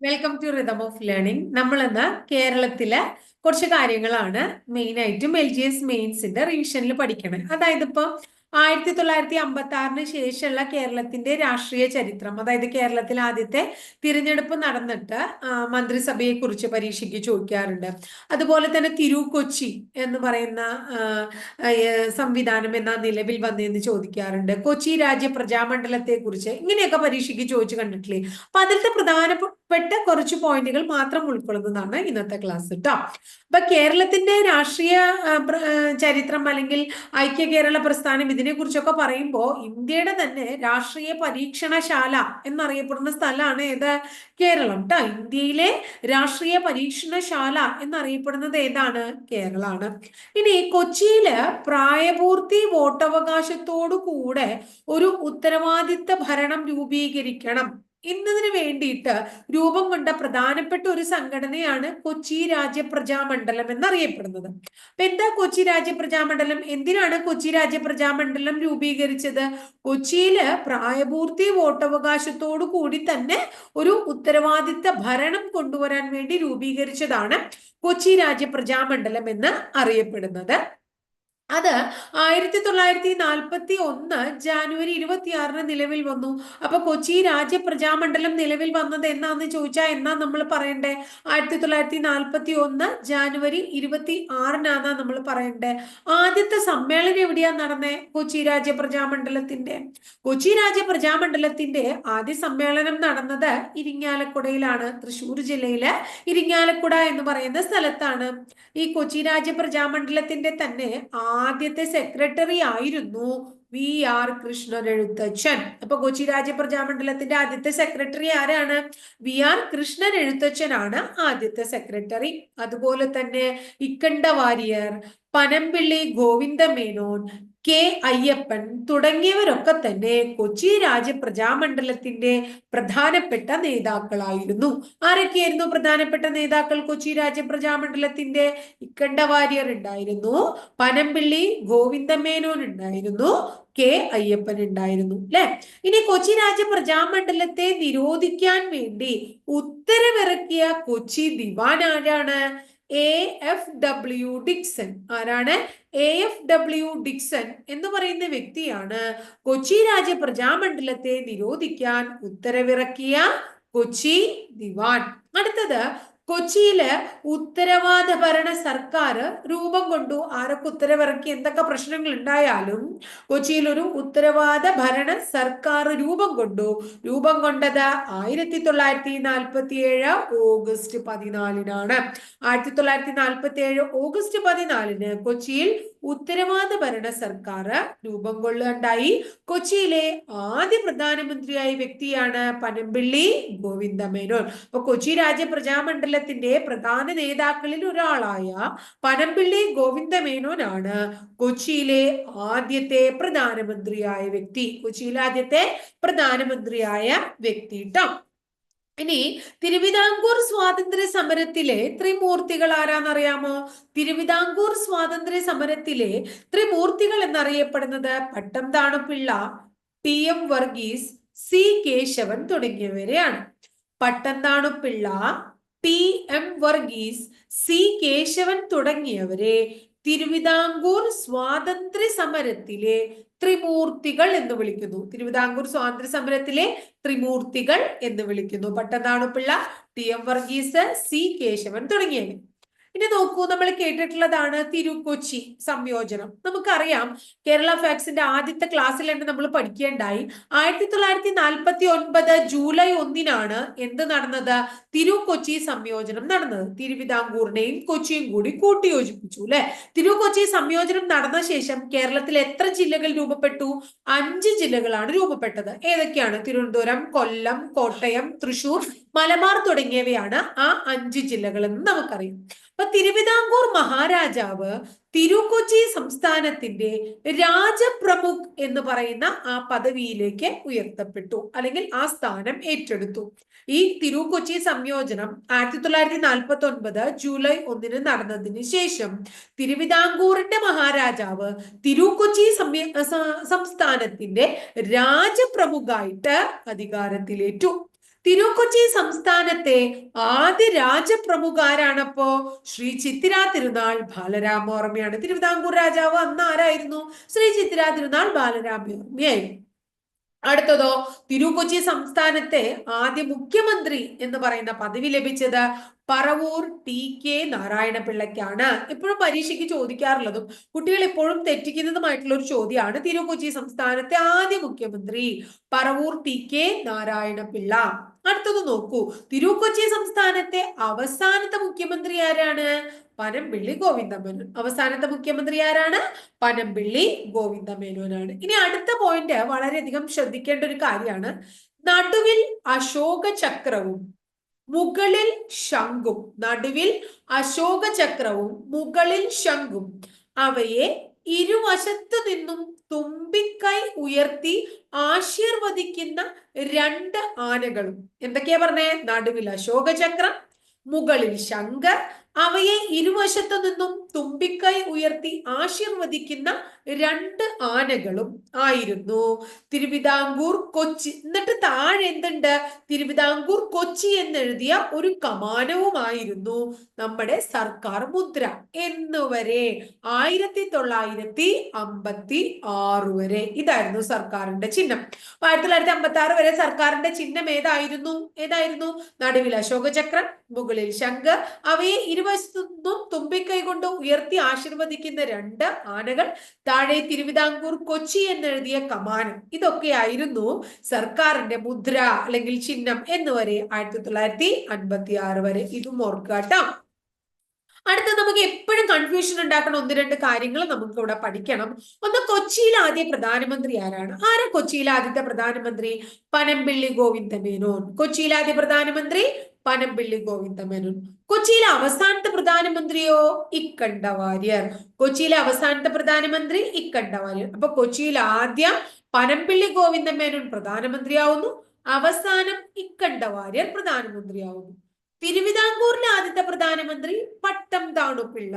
Welcome to rhythm of learning നമ്മൾ ഇന്ന് കേരളത്തിലെ കുറച്ച് കാര്യങ്ങളാണ് മെയിൻ ആയിട്ടും എൽ ജി എസ് മെയിൻസിന്റെ റിവിഷനിൽ പഠിക്കണം. അതായത് ഇപ്പൊ ആയിരത്തി തൊള്ളായിരത്തി അമ്പത്തി ആറിന് ശേഷമുള്ള കേരളത്തിന്റെ രാഷ്ട്രീയ ചരിത്രം അതായത് കേരളത്തിൽ ആദ്യത്തെ തിരഞ്ഞെടുപ്പ് നടന്നിട്ട് മന്ത്രിസഭയെ കുറിച്ച് പരീക്ഷയ്ക്ക് ചോദിക്കാറുണ്ട്. അതുപോലെ തന്നെ തിരു കൊച്ചി എന്ന് പറയുന്ന സംവിധാനം എന്ന നിലവിൽ വന്നതെന്ന് ചോദിക്കാറുണ്ട്. കൊച്ചി രാജ്യ പ്രജാമണ്ഡലത്തെ കുറിച്ച് ഇങ്ങനെയൊക്കെ പരീക്ഷയ്ക്ക് ചോദിച്ചു കണ്ടിട്ടില്ലേ? അപ്പൊ അതിലത്തെ പ്രധാനപ്പെട്ട കുറച്ച് പോയിന്റുകൾ മാത്രം ഉൾക്കൊള്ളുന്നതാണ് ഇന്നത്തെ ക്ലാസ് കേട്ടോ അപ്പൊ കേരളത്തിന്റെ രാഷ്ട്രീയ ചരിത്രം അല്ലെങ്കിൽ ഐക്യ കേരള പ്രസ്ഥാനം ഇതിനെ കുറിച്ചൊക്കെ പറയുമ്പോൾ ഇന്ത്യയുടെ തന്നെ രാഷ്ട്രീയ പരീക്ഷണശാല എന്നറിയപ്പെടുന്ന സ്ഥലമാണ് ഏത്? കേരളം കേട്ടോ ഇന്ത്യയിലെ രാഷ്ട്രീയ പരീക്ഷണശാല എന്നറിയപ്പെടുന്നത് ഏതാണ്? കേരളമാണ് ഇനി കൊച്ചിയിൽ പ്രായപൂർത്തി വോട്ടവകാശത്തോടു കൂടെ ഒരു ഉത്തരവാദിത്ത ഭരണം രൂപീകരിക്കണം. എന്നതിന് വേണ്ടിയിട്ട് രൂപം കൊണ്ട പ്രധാനപ്പെട്ട ഒരു സംഘടനയാണ് കൊച്ചി രാജ്യപ്രജാമണ്ഡലം എന്നറിയപ്പെടുന്നത്. അപ്പൊ എന്താ കൊച്ചി രാജ്യപ്രജാമണ്ഡലം? എന്തിനാണ് കൊച്ചി രാജ്യപ്രജാമണ്ഡലം രൂപീകരിച്ചത്? കൊച്ചിയിൽ പ്രായപൂർത്തി വോട്ടവകാശത്തോടു കൂടി തന്നെ ഒരു ഉത്തരവാദിത്ത ഭരണം കൊണ്ടുവരാൻ വേണ്ടി രൂപീകരിച്ചതാണ് കൊച്ചി രാജ്യപ്രജാമണ്ഡലം എന്ന് അറിയപ്പെടുന്നത്. അത് ആയിരത്തി തൊള്ളായിരത്തി നാൽപ്പത്തി ഒന്ന് ജാനുവരി ഇരുപത്തിയാറിന് നിലവിൽ വന്നു. അപ്പൊ കൊച്ചി രാജ്യ പ്രജാമണ്ഡലം നിലവിൽ വന്നത് എന്നാന്ന് ചോദിച്ചാൽ എന്നാ നമ്മൾ പറയണ്ടേ? ആയിരത്തി തൊള്ളായിരത്തി നാൽപ്പത്തി ഒന്ന് ജാനുവരി ഇരുപത്തി ആറിനാന്നാ നമ്മൾ പറയണ്ടേ? ആദ്യത്തെ സമ്മേളനം എവിടെയാ നടന്നേ കൊച്ചി രാജ്യ പ്രജാമണ്ഡലത്തിന്റെ കൊച്ചി രാജ്യ പ്രജാമണ്ഡലത്തിന്റെ ആദ്യ സമ്മേളനം നടന്നത് ഇരിങ്ങാലക്കുടയിലാണ്. തൃശ്ശൂർ ജില്ലയിലെ ഇരിങ്ങാലക്കുട എന്ന് പറയുന്ന സ്ഥലത്താണ്. ഈ കൊച്ചി രാജ്യ പ്രജാമണ്ഡലത്തിന്റെ തന്നെ ആദ്യത്തെ സെക്രട്ടറി ആയിരുന്നു വി ആർ കൃഷ്ണൻ എഴുത്തച്ഛൻ അപ്പൊ കൊച്ചി രാജ്യ പ്രജാമണ്ഡലത്തിന്റെ ആദ്യത്തെ സെക്രട്ടറി ആരാണ്? വി ആർ കൃഷ്ണൻ എഴുത്തച്ഛനാണ് ആദ്യത്തെ സെക്രട്ടറി അതുപോലെ തന്നെ ഇക്കണ്ട വാരിയർ പനമ്പിള്ളി ഗോവിന്ദ മേനോൻ കെ. അയ്യപ്പൻ തുടങ്ങിയവരൊക്കെ തന്നെ കൊച്ചി രാജ്യ പ്രജാമണ്ഡലത്തിന്റെ പ്രധാനപ്പെട്ട നേതാക്കളായിരുന്നു. ആരൊക്കെയായിരുന്നു പ്രധാനപ്പെട്ട നേതാക്കൾ കൊച്ചി രാജ്യ പ്രജാമണ്ഡലത്തിന്റെ ഇക്കണ്ട വാര്യർ ഉണ്ടായിരുന്നു? പനമ്പിള്ളി ഗോവിന്ദമേനോൻ ഉണ്ടായിരുന്നു. കെ. അയ്യപ്പൻ ഉണ്ടായിരുന്നു അല്ലെ? ഇനി കൊച്ചി രാജ്യ പ്രജാമണ്ഡലത്തെ നിരോധിക്കാൻ വേണ്ടി ഉത്തരവിറക്കിയ കൊച്ചി ദിവാൻ ആരാണ്? എ. എഫ്. ഡബ്ല്യു. ഡിക്സൺ. ആരാണ്? എ എഫ് ഡബ്ല്യു ഡിക്സൺ എന്ന് പറയുന്ന വ്യക്തിയാണ് കൊച്ചി രാജ പ്രജാമണ്ഡലത്തെ നിരോധിക്കാൻ ഉത്തരവിറക്കിയ കൊച്ചി ദിവാൻ. അടുത്തത് കൊച്ചിയിൽ ഉത്തരവാദ ഭരണ സർക്കാർ രൂപം കൊണ്ടു ആരൊക്കെ ഉത്തരവിറക്കി എന്തൊക്കെ പ്രശ്നങ്ങൾ ഉണ്ടായാലും കൊച്ചിയിൽ ഒരു ഉത്തരവാദ ഭരണ സർക്കാർ രൂപം കൊണ്ടു. രൂപം കൊണ്ടത് ആയിരത്തി തൊള്ളായിരത്തി നാൽപ്പത്തി ഏഴ് ഓഗസ്റ്റ് പതിനാലിനാണ്. ആയിരത്തി തൊള്ളായിരത്തി നാൽപ്പത്തി ഏഴ് ഓഗസ്റ്റ് പതിനാലിന് കൊച്ചിയിൽ ഉത്തരവാദ ഭരണ സർക്കാർ രൂപം കൊള്ളുകയുണ്ടായി. കൊച്ചിയിലെ ആദ്യ പ്രധാനമന്ത്രിയായ വ്യക്തിയാണ് പനമ്പിള്ളി ഗോവിന്ദ മേനോൻ അപ്പൊ കൊച്ചി രാജ്യ പ്രജാമണ്ഡലത്തിന്റെ പ്രധാന നേതാക്കളിൽ ഒരാളായ പനമ്പിള്ളി ഗോവിന്ദമേനോനാണ്. കൊച്ചിയിലെ ആദ്യത്തെ പ്രധാനമന്ത്രിയായ വ്യക്തി. കൊച്ചിയിലെ ആദ്യത്തെ പ്രധാനമന്ത്രിയായ വ്യക്തി ട്ടോ. ഇനി തിരുവിതാംകൂർ സ്വാതന്ത്ര്യ സമരത്തിലെ ത്രിമൂർത്തികൾ ആരാന്നറിയാമോ? തിരുവിതാംകൂർ സ്വാതന്ത്ര്യ സമരത്തിലെ ത്രിമൂർത്തികൾ എന്നറിയപ്പെടുന്നത് Pattom Thanu Pillai T M Varghese C Kesavan തുടങ്ങിയവരെയാണ്. Pattom Thanu Pillai T M Varghese C Kesavan തുടങ്ങിയവരെ തിരുവിതാംകൂർ സ്വാതന്ത്ര്യ സമരത്തിലെ ത്രിമൂർത്തികൾ എന്ന് വിളിക്കുന്നു. തിരുവിതാംകൂർ സ്വാതന്ത്ര്യ സമരത്തിലെ ത്രിമൂർത്തികൾ എന്ന് വിളിക്കുന്നു. Pattom Thanu Pillai T M Varghese C Kesavan തുടങ്ങിയവർ. ഇനി നോക്കൂ നമ്മൾ കേട്ടിട്ടുള്ളതാണ് തിരുക്കൊച്ചി സംയോജനം. നമുക്കറിയാം കേരള ഫാക്സിന്റെ ആദ്യത്തെ ക്ലാസ്സിൽ തന്നെ നമ്മൾ പഠിക്കേണ്ടായി. ആയിരത്തി തൊള്ളായിരത്തി നാൽപ്പത്തി ഒൻപത് ജൂലൈ ഒന്നിനാണ് എന്ത് നടന്നത്? തിരുക്കൊച്ചി സംയോജനം നടന്നത്. തിരുവിതാംകൂറിനെയും കൊച്ചിയും കൂടി കൂട്ടിയോജിപ്പിച്ചു അല്ലെ? തിരുക്കൊച്ചി സംയോജനം നടന്ന ശേഷം കേരളത്തിൽ എത്ര ജില്ലകൾ രൂപപ്പെട്ടു? അഞ്ച് ജില്ലകളാണ് രൂപപ്പെട്ടത്. ഏതൊക്കെയാണ്? തിരുവനന്തപുരം കൊല്ലം കോട്ടയം തൃശൂർ മലബാർ തുടങ്ങിയവയാണ് ആ അഞ്ച് ജില്ലകൾ എന്ന് നമുക്കറിയാം. അപ്പൊ തിരുവിതാംകൂർ മഹാരാജാവ് തിരുക്കൊച്ചി സംസ്ഥാനത്തിന്റെ രാജപ്രമുഖ് എന്ന് പറയുന്ന ആ പദവിയിലേക്ക് ഉയർത്തപ്പെട്ടു അല്ലെങ്കിൽ ആ സ്ഥാനം ഏറ്റെടുത്തു. ഈ തിരുക്കൊച്ചി സംയോജനം ആയിരത്തി തൊള്ളായിരത്തി നാൽപ്പത്തി ഒൻപത് ജൂലൈ ഒന്നിന് നടന്നതിന് ശേഷം തിരുവിതാംകൂറിന്റെ മഹാരാജാവ് തിരുക്കൊച്ചി സംസ്ഥാനത്തിന്റെ രാജപ്രമുഖായിട്ട് അധികാരത്തിലേറ്റു. തിരുക്കൊച്ചി സംസ്ഥാനത്തെ ആദ്യ രാജപ്രമുഖാരാണപ്പോ ശ്രീ ചിത്തിര തിരുനാൾ ബാലരാമോർമ്മയാണ് തിരുവിതാംകൂർ രാജാവ് അന്ന് ആരായിരുന്നു? ശ്രീ ചിത്തിര തിരുനാൾ ബാലരാമോർമ്മയായിരുന്നു അടുത്തതോ തിരുക്കൊച്ചി സംസ്ഥാനത്തെ ആദ്യ മുഖ്യമന്ത്രി എന്ന് പറയുന്ന പദവി ലഭിച്ചത് പറവൂർ ടി കെ നാരായണ പിള്ളയ്ക്കാണ് എപ്പോഴും പരീക്ഷയ്ക്ക് ചോദിക്കാറുള്ളതും കുട്ടികൾ എപ്പോഴും തെറ്റിക്കുന്നതുമായിട്ടുള്ള ഒരു ചോദ്യമാണ് തിരുക്കൊച്ചി സംസ്ഥാനത്തെ ആദ്യ മുഖ്യമന്ത്രി പറവൂർ ടി കെ നാരായണ പിള്ള അടുത്തത് നോക്കൂ. തിരുക്കൊച്ചി സംസ്ഥാനത്തെ അവസാനത്തെ മുഖ്യമന്ത്രി ആരാണ്? പനമ്പിള്ളി ഗോവിന്ദമേനോൻ. അവസാനത്തെ മുഖ്യമന്ത്രി ആരാണ്? പനമ്പിള്ളി ഗോവിന്ദമേനോനാണ്. ഇനി അടുത്ത പോയിന്റ് വളരെയധികം ശ്രദ്ധിക്കേണ്ട ഒരു കാര്യമാണ്. നടുവിൽ അശോക ചക്രവും മുകളിൽ ശംഖും. നടുവിൽ അശോക ചക്രവും മുകളിൽ ശംഖും. അവയെ ഇരുവശത്തു നിന്നും തുമ്പിക്കൈ ഉയർത്തി ആശീർവദിക്കുന്ന രണ്ട് ആനകളും. എന്തൊക്കെയാ പറഞ്ഞേ? നടുവിൽ അശോകചക്രം മുകളിൽ ശങ്കർ അവയെ ഇരുവശത്തു നിന്നും തുമ്പിക്കൈ ഉയർത്തി ആശീർവദിക്കുന്ന രണ്ട് ആനകളും ആയിരുന്നു. തിരുവിതാംകൂർ കൊച്ചി. എന്നിട്ട് താഴെ എന്തുണ്ട്? തിരുവിതാംകൂർ കൊച്ചി എന്നെഴുതിയ ഒരു കമാനവുമായിരുന്നു നമ്മുടെ സർക്കാർ മുദ്ര. എന്നുവരെ ആയിരത്തി തൊള്ളായിരത്തി അമ്പത്തി ആറ് വരെ. ഇതായിരുന്നു സർക്കാരിന്റെ ചിഹ്നം. ആയിരത്തി തൊള്ളായിരത്തി അമ്പത്തി ആറ് വരെ സർക്കാരിന്റെ ചിഹ്നം ഏതായിരുന്നു? ഏതായിരുന്നു? നടുവിൽ അശോകചക്രം മുകളിൽ ശങ്കർ അവയെ ഇരുവശത്തുനിന്നും തുമ്പിക്കൈ കൊണ്ട് ഉയർത്തി ആശീർവദിക്കുന്ന രണ്ട് ആനകൾ താഴെ തിരുവിതാംകൂർ കൊച്ചി എന്നെഴുതിയ കമാനം. ഇതൊക്കെയായിരുന്നു സർക്കാരിന്റെ മുദ്ര അല്ലെങ്കിൽ ചിഹ്നം എന്ന് വരെ ആയിരത്തി തൊള്ളായിരത്തി അൻപത്തി ആറ് വരെ. ഇതും ഓർക്കാട്ടോ അടുത്ത നമുക്ക് എപ്പോഴും കൺഫ്യൂഷൻ ഉണ്ടാക്കുന്ന ഒന്ന് രണ്ട് കാര്യങ്ങൾ നമുക്ക് ഇവിടെ പഠിക്കണം. ഒന്ന് കൊച്ചിയിൽ ആദ്യ പ്രധാനമന്ത്രി ആരാണ്? ആരാ കൊച്ചിയിലെ ആദ്യത്തെ പ്രധാനമന്ത്രി? പനമ്പിള്ളി ഗോവിന്ദമേനോൻ. കൊച്ചിയിലെ ആദ്യ പ്രധാനമന്ത്രി പനമ്പിള്ളി ഗോവിന്ദമേനോൻ കൊച്ചിയിലെ അവസാനത്തെ പ്രധാനമന്ത്രിയോ? ഇക്കണ്ട വാര്യർ. കൊച്ചിയിലെ അവസാനത്തെ പ്രധാനമന്ത്രി ഇക്കണ്ട വാര്യർ. അപ്പൊ കൊച്ചിയിൽ ആദ്യം പനമ്പിള്ളി ഗോവിന്ദമേനോൻ പ്രധാനമന്ത്രിയാവുന്നു. അവസാനം ഇക്കണ്ട വാര്യർ പ്രധാനമന്ത്രിയാവുന്നു. തിരുവിതാംകൂറിലെ ആദ്യത്തെ പ്രധാനമന്ത്രി പട്ടം താണുപിള്ള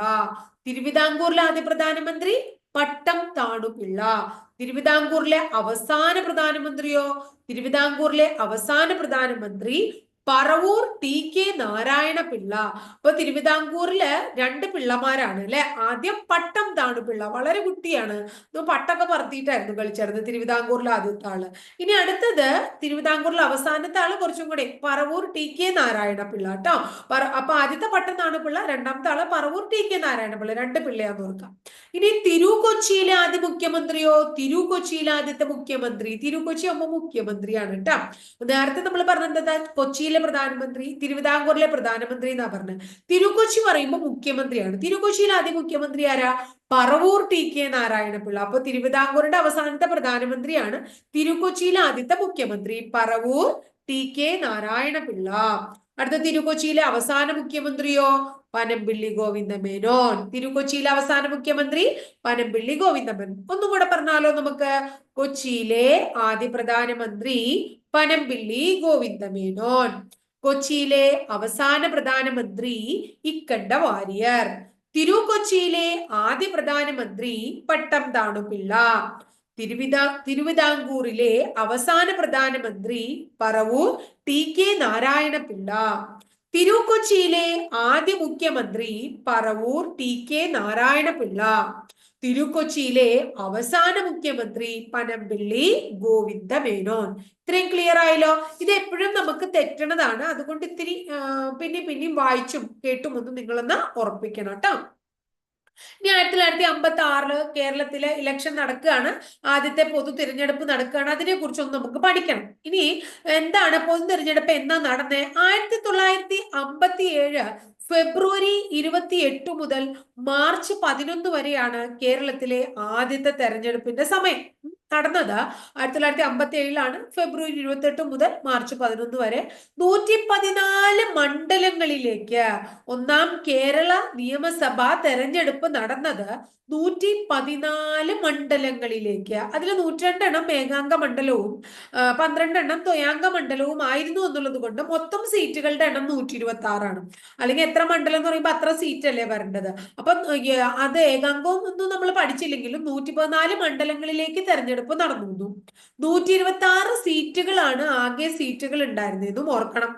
തിരുവിതാംകൂറിലെ ആദ്യ പ്രധാനമന്ത്രി പട്ടം താണുപിള്ള തിരുവിതാംകൂറിലെ അവസാന പ്രധാനമന്ത്രിയോ? തിരുവിതാംകൂറിലെ അവസാന പ്രധാനമന്ത്രി പറവൂർ ടി കെ നാരായണ പിള്ള. അപ്പൊ തിരുവിതാംകൂറിൽ രണ്ട് പിള്ളമാരാണ് അല്ലെ? ആദ്യം പട്ടം താണു പിള്ള. വളരെ കുട്ടിയാണ്. പട്ടൊക്കെ പറത്തിയിട്ടായിരുന്നു കളിച്ചിരുന്നത് തിരുവിതാംകൂറിലെ ആദ്യത്തെ ആൾ. ഇനി അടുത്തത് തിരുവിതാംകൂറിലെ അവസാനത്തെ ആൾ കുറച്ചും കൂടി പറവൂർ ടി കെ നാരായണ പിള്ള കേട്ടോ. അപ്പൊ ആദ്യത്തെ പട്ടം താണു പിള്ള രണ്ടാമത്തെ ആൾ പറവൂർ ടി കെ നാരായണ പിള്ള. രണ്ട് പിള്ളയാന്ന് ഓർക്കാം. ഇനി തിരു കൊച്ചിയിലെ ആദ്യ മുഖ്യമന്ത്രിയോ? തിരു കൊച്ചിയിലെ ആദ്യത്തെ മുഖ്യമന്ത്രി. തിരു കൊച്ചി അമ്മ മുഖ്യമന്ത്രിയാണ് കേട്ടോ. നേരത്തെ നമ്മൾ പറഞ്ഞത് കൊച്ചിയിൽ കൊച്ചിയിലെ പ്രധാനമന്ത്രി തിരുവിതാംകൂറിലെ പ്രധാനമന്ത്രി എന്നാ പറഞ്ഞത് തിരുക്കൊച്ചി പറയുമ്പോൾ മുഖ്യമന്ത്രിയാണ്. തിരുക്കൊച്ചിയിൽ ആദ്യ മുഖ്യമന്ത്രി ആരാ? Paravur T K Narayana Pillai. അപ്പൊ തിരുവിതാംകൂറിന്റെ അവസാനത്തെ പ്രധാനമന്ത്രിയാണ് തിരുക്കൊച്ചിയിലെ ആദ്യത്തെ മുഖ്യമന്ത്രി പറവൂർ ടി കെ നാരായണപിള്ള. അടുത്ത തിരുക്കൊച്ചിയിലെ അവസാന മുഖ്യമന്ത്രിയോ? പനമ്പിള്ളി ഗോവിന്ദ മേനോൻ തിരുക്കൊച്ചിയിലെ അവസാന മുഖ്യമന്ത്രി പനമ്പിള്ളി ഗോവിന്ദ മേനോൻ ഒന്നും കൂടെ പറഞ്ഞാലോ നമുക്ക്? കൊച്ചിയിലെ ആദ്യ പ്രധാനമന്ത്രി പനമ്പിള്ളി ഗോവിന്ദ മേനോൻ കൊച്ചിയിലെ അവസാന പ്രധാനമന്ത്രി ഇക്കണ്ട വാര്യർ. തിരുക്കൊച്ചിയിലെ ആദ്യ പ്രധാനമന്ത്രി പട്ടം താണുപിള്ള. തിരുവിതാ തിരുവിതാംകൂറിലെ അവസാന പ്രധാനമന്ത്രി പറവൂർ ടി കെ നാരായണ പിള്ള തിരുക്കൊച്ചിയിലെ ആദ്യ മുഖ്യമന്ത്രി പറവൂർ ടി കെ നാരായണ പിള്ള തിരുക്കൊച്ചിയിലെ അവസാന മുഖ്യമന്ത്രി പനമ്പിള്ളി ഗോവിന്ദ മേനോൻ ഇത്രയും ക്ലിയർ ആയല്ലോ? ഇത് എപ്പോഴും നമുക്ക് തെറ്റണതാണ്. അതുകൊണ്ട് ഇത്തിരി പിന്നെയും പിന്നെയും വായിച്ചും കേട്ടും ഒന്ന് നിങ്ങളൊന്ന് ഉറപ്പിക്കണം കേട്ടോ. ഇനി ആയിരത്തി തൊള്ളായിരത്തി അമ്പത്തി ആറിൽ കേരളത്തിലെ ഇലക്ഷൻ നടക്കുകയാണ്. ആദ്യത്തെ പൊതു തിരഞ്ഞെടുപ്പ് നടക്കുകയാണ്. അതിനെ കുറിച്ചൊന്നും നമുക്ക് പഠിക്കണം. ഇനി എന്താണ് പൊതു തിരഞ്ഞെടുപ്പ് എന്നാ നടന്നേ? ആയിരത്തി തൊള്ളായിരത്തി അമ്പത്തി ഏഴ് ഫെബ്രുവരി ഇരുപത്തി എട്ട് മുതൽ മാർച്ച് പതിനൊന്ന് വരെയാണ് കേരളത്തിലെ ആദ്യത്തെ തെരഞ്ഞെടുപ്പിന്റെ സമയം. നടന്നത്. ആയിരത്തി തൊള്ളായിരത്തി അമ്പത്തി ഏഴിലാണ് ഫെബ്രുവരി ഇരുപത്തി എട്ട് മുതൽ മാർച്ച് പതിനൊന്ന് വരെ. നൂറ്റി പതിനാല് മണ്ഡലങ്ങളിലേക്ക് ഒന്നാം കേരള നിയമസഭാ തെരഞ്ഞെടുപ്പ് നടന്നത് നൂറ്റി പതിനാല് മണ്ഡലങ്ങളിലേക്ക്. അതിൽ നൂറ്റിരണ്ടെണ്ണം ഏകാംഗ മണ്ഡലവും പന്ത്രണ്ടെണ്ണം തൊയാംഗ മണ്ഡലവും ആയിരുന്നു എന്നുള്ളത് കൊണ്ട് മൊത്തം സീറ്റുകളുടെ എണ്ണം നൂറ്റി ഇരുപത്തി ആറാണ് അല്ലെങ്കിൽ എത്ര മണ്ഡലം എന്ന് പറയുമ്പോൾ അത്ര സീറ്റ് അല്ലേ വരേണ്ടത്. അപ്പൊ അത് ഏകാംഗവും ഒന്നും നമ്മൾ പഠിച്ചില്ലെങ്കിലും നൂറ്റി പതിനാല് മണ്ഡലങ്ങളിലേക്ക് തെരഞ്ഞെടുപ്പ് തെരഞ്ഞെടുപ്പ് നടന്നിരുന്നു നൂറ്റി ഇരുപത്തി ആറ് സീറ്റുകളാണ് ആകെ സീറ്റുകൾ ഉണ്ടായിരുന്നതെന്നും ഓർക്കണം.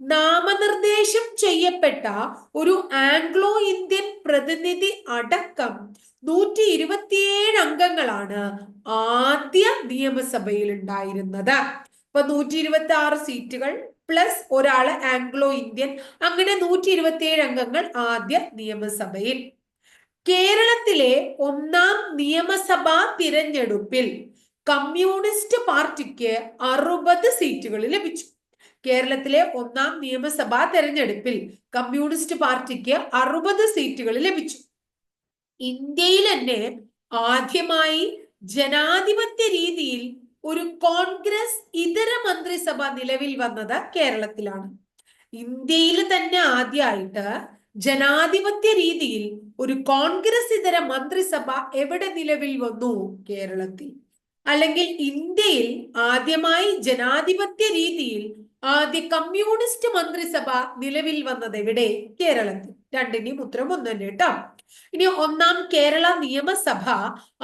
നാമനിർദ്ദേശം ചെയ്യപ്പെട്ട ഒരു ആംഗ്ലോ ഇന്ത്യൻ പ്രതിനിധി അടക്കം നൂറ്റി ഇരുപത്തിയേഴ് അംഗങ്ങളാണ് ആദ്യ നിയമസഭയിൽ ഉണ്ടായിരുന്നത് ഇപ്പൊ നൂറ്റി ഇരുപത്തി ആറ് സീറ്റുകൾ പ്ലസ് ഒരാൾ ആംഗ്ലോ ഇന്ത്യൻ അങ്ങനെ നൂറ്റി ഇരുപത്തിയേഴ് അംഗങ്ങൾ ആദ്യ നിയമസഭയിൽ. കേരളത്തിലെ ഒന്നാം നിയമസഭാ തിരഞ്ഞെടുപ്പിൽ കമ്മ്യൂണിസ്റ്റ് പാർട്ടിക്ക് അറുപത് സീറ്റുകൾ ലഭിച്ചു. കേരളത്തിലെ ഒന്നാം നിയമസഭാ തെരഞ്ഞെടുപ്പിൽ കമ്മ്യൂണിസ്റ്റ് പാർട്ടിക്ക് അറുപത് സീറ്റുകൾ ലഭിച്ചു. ഇന്ത്യയിൽ തന്നെ ആദ്യമായി ജനാധിപത്യ രീതിയിൽ ഒരു കോൺഗ്രസ് ഇതര മന്ത്രിസഭ നിലവിൽ വന്നത് കേരളത്തിലാണ്. ഇന്ത്യയിൽ തന്നെ ആദ്യമായിട്ട് ജനാധിപത്യ രീതിയിൽ ഒരു കോൺഗ്രസ് ഇതര മന്ത്രിസഭ എവിടെ നിലവിൽ വന്നു? കേരളത്തിൽ. അല്ലെങ്കിൽ ഇന്ത്യയിൽ ആദ്യമായി ജനാധിപത്യ രീതിയിൽ ആദ്യ കമ്മ്യൂണിസ്റ്റ് മന്ത്രിസഭ നിലവിൽ വന്നത് എവിടെ? കേരളത്തിൽ. രണ്ടിന്റെയും ഉത്തരം ഒന്ന് തന്നെ കേട്ടോ. ഇനി ഒന്നാം കേരള നിയമസഭ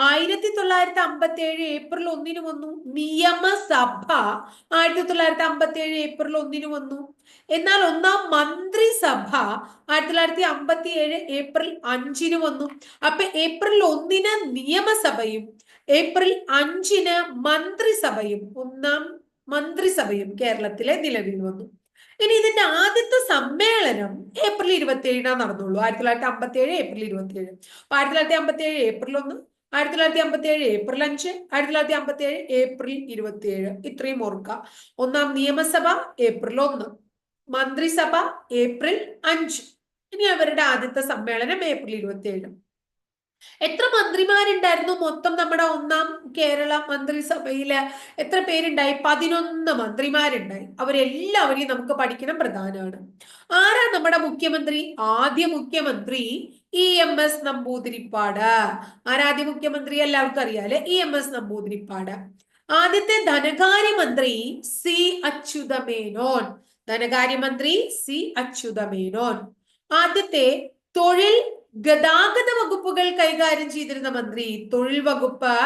ആയിരത്തി തൊള്ളായിരത്തി അമ്പത്തി ഏഴ് ഏപ്രിൽ ഒന്നിന് വന്നു. നിയമസഭ ആയിരത്തി തൊള്ളായിരത്തി അമ്പത്തി ഏഴ് ഏപ്രിൽ ഒന്നിന് വന്നു. എന്നാൽ ഒന്നാം മന്ത്രിസഭ ആയിരത്തി തൊള്ളായിരത്തി അമ്പത്തി ഏഴ് ഏപ്രിൽ അഞ്ചിന് വന്നു. അപ്പൊ ഏപ്രിൽ ഒന്നിന് നിയമസഭയും ഏപ്രിൽ അഞ്ചിന് മന്ത്രിസഭയും ഒന്നാം മന്ത്രിസഭയും കേരളത്തിലെ നിലവിൽ വന്നു. ഇനി ഇതിന്റെ ആദ്യത്തെ സമ്മേളനം ഏപ്രിൽ ഇരുപത്തി ഏഴിനാണ് നടന്നുള്ളൂ. ആയിരത്തി തൊള്ളായിരത്തി അമ്പത്തി ഏഴ് ഏപ്രിൽ ഇരുപത്തി ഏഴ് അപ്പൊ ആയിരത്തി തൊള്ളായിരത്തി അമ്പത്തി ഏഴ് ഏപ്രിൽ ഒന്ന് ആയിരത്തി തൊള്ളായിരത്തി അമ്പത്തി ഏഴ് ഏപ്രിൽ അഞ്ച് ആയിരത്തി തൊള്ളായിരത്തി അമ്പത്തി ഏഴ് ഏപ്രിൽ ഇരുപത്തി ഏഴ് ഇത്രയും ഓർക്കുക. ഒന്നാം നിയമസഭ ഏപ്രിൽ ഒന്ന് മന്ത്രിസഭ ഏപ്രിൽ അഞ്ച്. ഇനി അവരുടെ ആദ്യത്തെ സമ്മേളനം ഏപ്രിൽ ഇരുപത്തി ഏഴ് എത്ര മന്ത്രിമാരുണ്ടായിരുന്നു മൊത്തം നമ്മുടെ ഒന്നാം കേരള മന്ത്രിസഭയിൽ? എത്ര പേരുണ്ടായി? പതിനൊന്ന് മന്ത്രിമാരുണ്ടായി. അവരെല്ലാവരെയും നമുക്ക് പഠിക്കണം പ്രധാനമാണ്. ആരാ നമ്മുടെ മുഖ്യമന്ത്രി? ആദ്യ മുഖ്യമന്ത്രി ഇ എം എസ് നമ്പൂതിരിപ്പാട്. ആരാദ്യ മുഖ്യമന്ത്രി? എല്ലാവർക്കും അറിയാലേ. E M S Namboodiripad. ആദ്യത്തെ ധനകാര്യമന്ത്രി സി അച്യുതമേനോൻ. ധനകാര്യമന്ത്രി സി അച്യുതമേനോൻ. ആദ്യത്തെ തൊഴിൽ ഗതാഗത വകുപ്പുകൾ കൈകാര്യം ചെയ്തിരുന്ന മന്ത്രി തൊഴിൽ വകുപ്പ്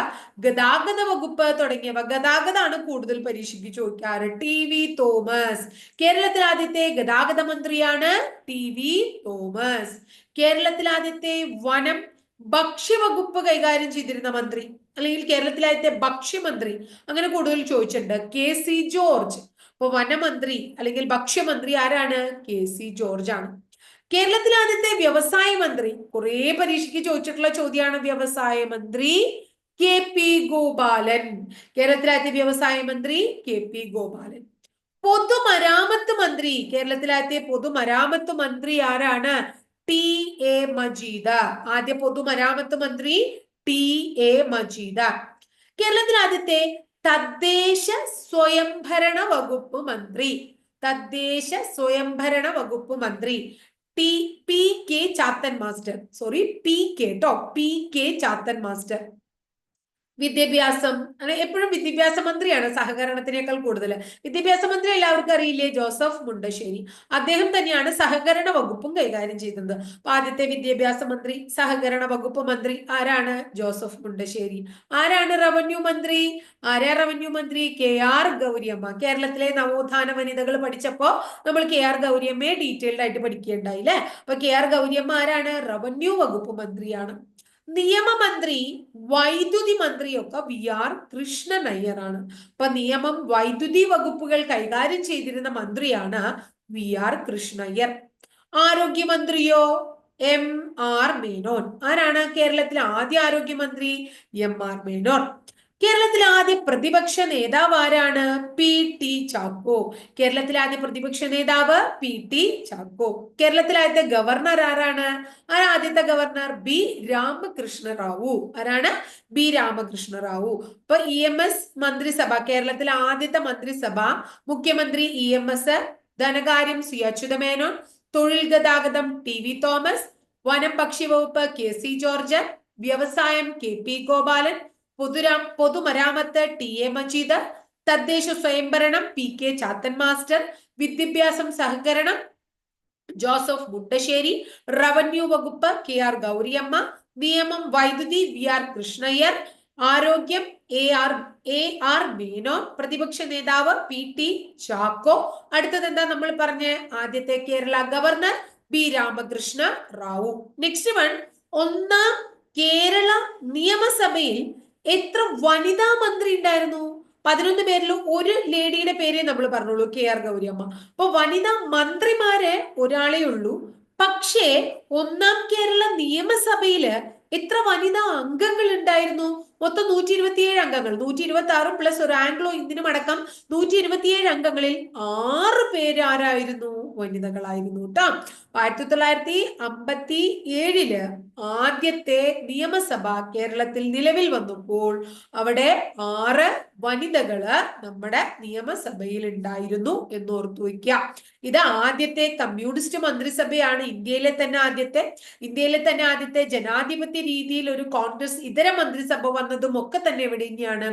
ഗതാഗത വകുപ്പ് തുടങ്ങിയവ ഗതാഗതമാണ് കൂടുതൽ പരീക്ഷയ്ക്ക് ചോദിക്കാറ്. T V Thomas. കേരളത്തിൽ ആദ്യത്തെ ഗതാഗത മന്ത്രിയാണ് ടി വി തോമസ്. കേരളത്തിൽ ആദ്യത്തെ വനം ഭക്ഷ്യവകുപ്പ് കൈകാര്യം ചെയ്തിരുന്ന മന്ത്രി അല്ലെങ്കിൽ കേരളത്തിലാദ്യത്തെ ഭക്ഷ്യമന്ത്രി അങ്ങനെ കൂടുതൽ ചോദിച്ചിട്ടുണ്ട്. K C George. ഇപ്പൊ വനമന്ത്രി അല്ലെങ്കിൽ ഭക്ഷ്യമന്ത്രി ആരാണ്? കെ സി ജോർജ് ആണ് കേരളത്തിലെ ആദ്യത്തെ വ്യവസായ മന്ത്രി കുറെ പരീക്ഷയ്ക്ക് ചോദിച്ചിട്ടുള്ള ചോദ്യമാണ് വ്യവസായ മന്ത്രി കെ പി ഗോപാലൻ. കേരളത്തിലെ വ്യവസായ മന്ത്രി കെ പി ഗോപാലൻ. പൊതുമരാമത്ത് മന്ത്രി കേരളത്തിലെ പൊതുമരാമത്ത് മന്ത്രി ആരാണ്? T A Majeed. ആദ്യ പൊതുമരാമത്ത് മന്ത്രി ടി എ മജീദ. കേരളത്തിലെ ആദ്യത്തെ തദ്ദേശ സ്വയംഭരണ വകുപ്പ് മന്ത്രി. തദ്ദേശ സ്വയംഭരണ വകുപ്പ് മന്ത്രി. T P K Chathan master sorry P K കേട്ടോ പി കെ ചാത്തൻ മാസ്റ്റർ വിദ്യാഭ്യാസം. എപ്പോഴും വിദ്യാഭ്യാസ മന്ത്രിയാണ് സഹകരണത്തിനേക്കാൾ കൂടുതൽ വിദ്യാഭ്യാസ മന്ത്രി എല്ലാവർക്കും അറിയില്ലേ? ജോസഫ് മുണ്ടശ്ശേരി. അദ്ദേഹം തന്നെയാണ് സഹകരണ വകുപ്പും കൈകാര്യം ചെയ്തത്. അപ്പൊ ആദ്യത്തെ വിദ്യാഭ്യാസ മന്ത്രി സഹകരണ വകുപ്പ് മന്ത്രി ആരാണ്? ജോസഫ് മുണ്ടശ്ശേരി. ആരാണ് റവന്യൂ മന്ത്രി? ആരാ റവന്യൂ മന്ത്രി? K R Gouri Amma. കേരളത്തിലെ നവോത്ഥാന വനിതകൾ പഠിച്ചപ്പോ നമ്മൾ കെ ആർ ഗൗരിയമ്മയെ ഡീറ്റെയിൽഡ് ആയിട്ട് പഠിക്കുകയുണ്ടായില്ലേ അപ്പൊ കെ ആർ ഗൗരിയമ്മ ആരാണ്? റവന്യൂ വകുപ്പ് മന്ത്രിയാണ്. നിയമമന്ത്രി വൈദ്യുതി മന്ത്രിയൊക്കെ വി ആർ കൃഷ്ണൻ അയ്യറാണ് അപ്പൊ നിയമം വൈദ്യുതി വകുപ്പുകൾ കൈകാര്യം ചെയ്തിരുന്ന മന്ത്രിയാണ് വി ആർ കൃഷ്ണയ്യർ. ആരോഗ്യമന്ത്രിയോ എം ആർ മേനോൻ. ആരാണ് കേരളത്തിലെ ആദ്യ ആരോഗ്യമന്ത്രി? M R Menon. കേരളത്തിലെ ആദ്യ പ്രതിപക്ഷ നേതാവ് ആരാണ്? പി. ടി. ചാക്കോ. കേരളത്തിലെ ആദ്യ പ്രതിപക്ഷ നേതാവ് പി. ടി. ചാക്കോ. കേരളത്തിലെ ആദ്യത്തെ ഗവർണർ ആരാണ്? ആ ആദ്യത്തെ ഗവർണർ? ബി. രാമകൃഷ്ണ റാവു ആരാണ്? ബി. രാമകൃഷ്ണ റാവു ഇപ്പൊ ഇ. എം. എസ്. മന്ത്രിസഭ കേരളത്തിലെ ആദ്യത്തെ മന്ത്രിസഭ മുഖ്യമന്ത്രി ഇ. എം. എസ്. ധനകാര്യം സി. അച്യുതമേനോൻ തൊഴിൽ ഗതാഗതം ടി. വി. തോമസ് വനം പക്ഷി വകുപ്പ് കെ. സി. ജോർജ് വ്യവസായം കെ. പി. ഗോപാലൻ പൊതുരാ പൊതുമരാമത്ത് ടി എ മജീദ് തദ്ദേശ സ്വയംഭരണം പി കെ ചാത്തൻ മാസ്റ്റർ വിദ്യാഭ്യാസം സഹകരണം ജോസഫ് മുണ്ടശ്ശേരി റവന്യൂ വകുപ്പ് കെ ആർ ഗൗരിയമ്മ നിയമം വൈദ്യുതി വി ആർ കൃഷ്ണയ്യർ ആരോഗ്യം A R A R Menon പ്രതിപക്ഷ നേതാവ് പി ടി ചാക്കോ. അടുത്തത് എന്താ നമ്മൾ പറഞ്ഞ ആദ്യത്തെ Kerala governor B Ramakrishna Rao. Next one ഒന്നാം കേരള നിയമസഭയിൽ എത്ര വനിതാ മന്ത്രി ഉണ്ടായിരുന്നു? പതിനൊന്ന് പേരിൽ ഒരു ലേഡിയുടെ പേരെ നമ്മൾ പറഞ്ഞുള്ളൂ കെ ആർ ഗൗരിയമ്മ. അപ്പൊ വനിതാ മന്ത്രിമാരെ ഒരാളേ ഉള്ളൂ. പക്ഷേ ഒന്നാം കേരള നിയമസഭയിൽ എത്ര വനിതാ അംഗങ്ങൾ ഉണ്ടായിരുന്നു? മൊത്തം നൂറ്റി ഇരുപത്തിയേഴ് അംഗങ്ങൾ. നൂറ്റി ഇരുപത്തി ആറും പ്ലസ് ഒരു ആംഗ്ലോ ഇന്ത്യനും അടക്കം നൂറ്റി ഇരുപത്തിയേഴ് അംഗങ്ങളിൽ ആറ് പേര് ആരായിരുന്നു? വനിതകളായിരുന്നു കേട്ടോ. ആയിരത്തി തൊള്ളായിരത്തി അമ്പത്തി ഏഴിൽ ആദ്യത്തെ നിയമസഭ കേരളത്തിൽ നിലവിൽ വന്നപ്പോൾ അവിടെ ആറ് വനിതകൾ നമ്മുടെ നിയമസഭയിൽ ഉണ്ടായിരുന്നു എന്ന് ഓർത്തു വയ്ക്കുക. ഇത് ആദ്യത്തെ കമ്മ്യൂണിസ്റ്റ് മന്ത്രിസഭയാണ് ഇന്ത്യയിലെ തന്നെ ആദ്യത്തെ. ഇന്ത്യയിലെ തന്നെ ആദ്യത്തെ ജനാധിപത്യ രീതിയിൽ ഒരു കോൺഗ്രസ് ഇതര മന്ത്രിസഭ വന്നതും ഒക്കെ തന്നെ എവിടെ തന്നെയാണ്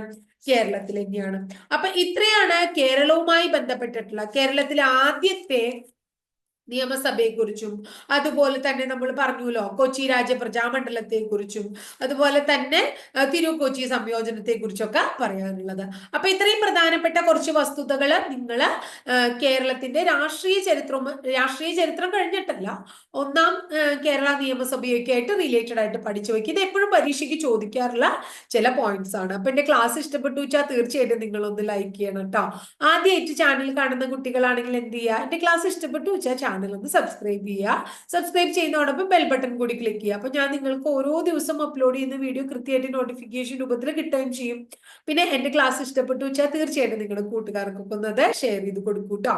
കേരളത്തിൽ തന്നെയാണ് അപ്പൊ ഇത്രയാണ് കേരളവുമായി ബന്ധപ്പെട്ടിട്ടുള്ള കേരളത്തിലെ ആദ്യത്തെ നിയമസഭയെ കുറിച്ചും അതുപോലെ തന്നെ നമ്മൾ പറഞ്ഞുല്ലോ കൊച്ചി രാജ്യ പ്രജാമണ്ഡലത്തെ കുറിച്ചും അതുപോലെ തന്നെ തിരു കൊച്ചി സംയോജനത്തെ കുറിച്ചൊക്കെ പറയാനുള്ളത്. അപ്പൊ ഇത്രയും പ്രധാനപ്പെട്ട കുറച്ച് വസ്തുതകൾ നിങ്ങൾ കേരളത്തിന്റെ രാഷ്ട്രീയ ചരിത്രം രാഷ്ട്രീയ ചരിത്രം കഴിഞ്ഞിട്ടല്ല ഒന്നാം കേരള നിയമസഭയൊക്കെ ആയിട്ട് റിലേറ്റഡ് ആയിട്ട് പഠിച്ചു വയ്ക്കുക ഇത് എപ്പോഴും പരീക്ഷയ്ക്ക് ചോദിക്കാറുള്ള ചില പോയിന്റ്സ് ആണ്. അപ്പൊ എന്റെ ക്ലാസ് ഇഷ്ടപ്പെട്ടു വെച്ചാൽ തീർച്ചയായിട്ടും നിങ്ങൾ ഒന്ന് ലൈക്ക് ചെയ്യണം കേട്ടോ ആദ്യമായിട്ട് ചാനൽ കാണുന്ന കുട്ടികളാണെങ്കിൽ എന്ത് ചെയ്യുക? എന്റെ ക്ലാസ് ഇഷ്ടപ്പെട്ടു വെച്ചാൽ ചാനൽ ഒന്ന് സബ്സ്ക്രൈബ് ചെയ്യുക. സബ്സ്ക്രൈബ് ചെയ്യുന്നതോടൊപ്പം ബെൽ ബട്ടൺ കൂടി ക്ലിക്ക് ചെയ്യുക. അപ്പോൾ ഞാൻ നിങ്ങൾക്ക് ഓരോ ദിവസം അപ്ലോഡ് ചെയ്യുന്ന വീഡിയോ കൃത്യമായിട്ട് നോട്ടിഫിക്കേഷൻ രൂപത്തിൽ കിട്ടുകയും ചെയ്യും. പിന്നെ എന്റെ ക്ലാസ് ഇഷ്ടപ്പെട്ടു വെച്ചാൽ തീർച്ചയായിട്ടും നിങ്ങളുടെ കൂട്ടുകാർക്കൊക്കെ അത് ഷെയർ ചെയ്ത് കൊടുക്കൂട്ടോ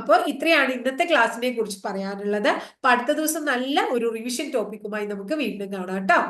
അപ്പോൾ ഇത്രയാണ് ഇന്നത്തെ ക്ലാസ്സിനെ കുറിച്ച് പറയാനുള്ളത്. അപ്പൊ അടുത്ത ദിവസം നല്ല ഒരു റിവിഷൻ ടോപ്പിക്കുമായി നമുക്ക് വീണ്ടും കാണാം കേട്ടോ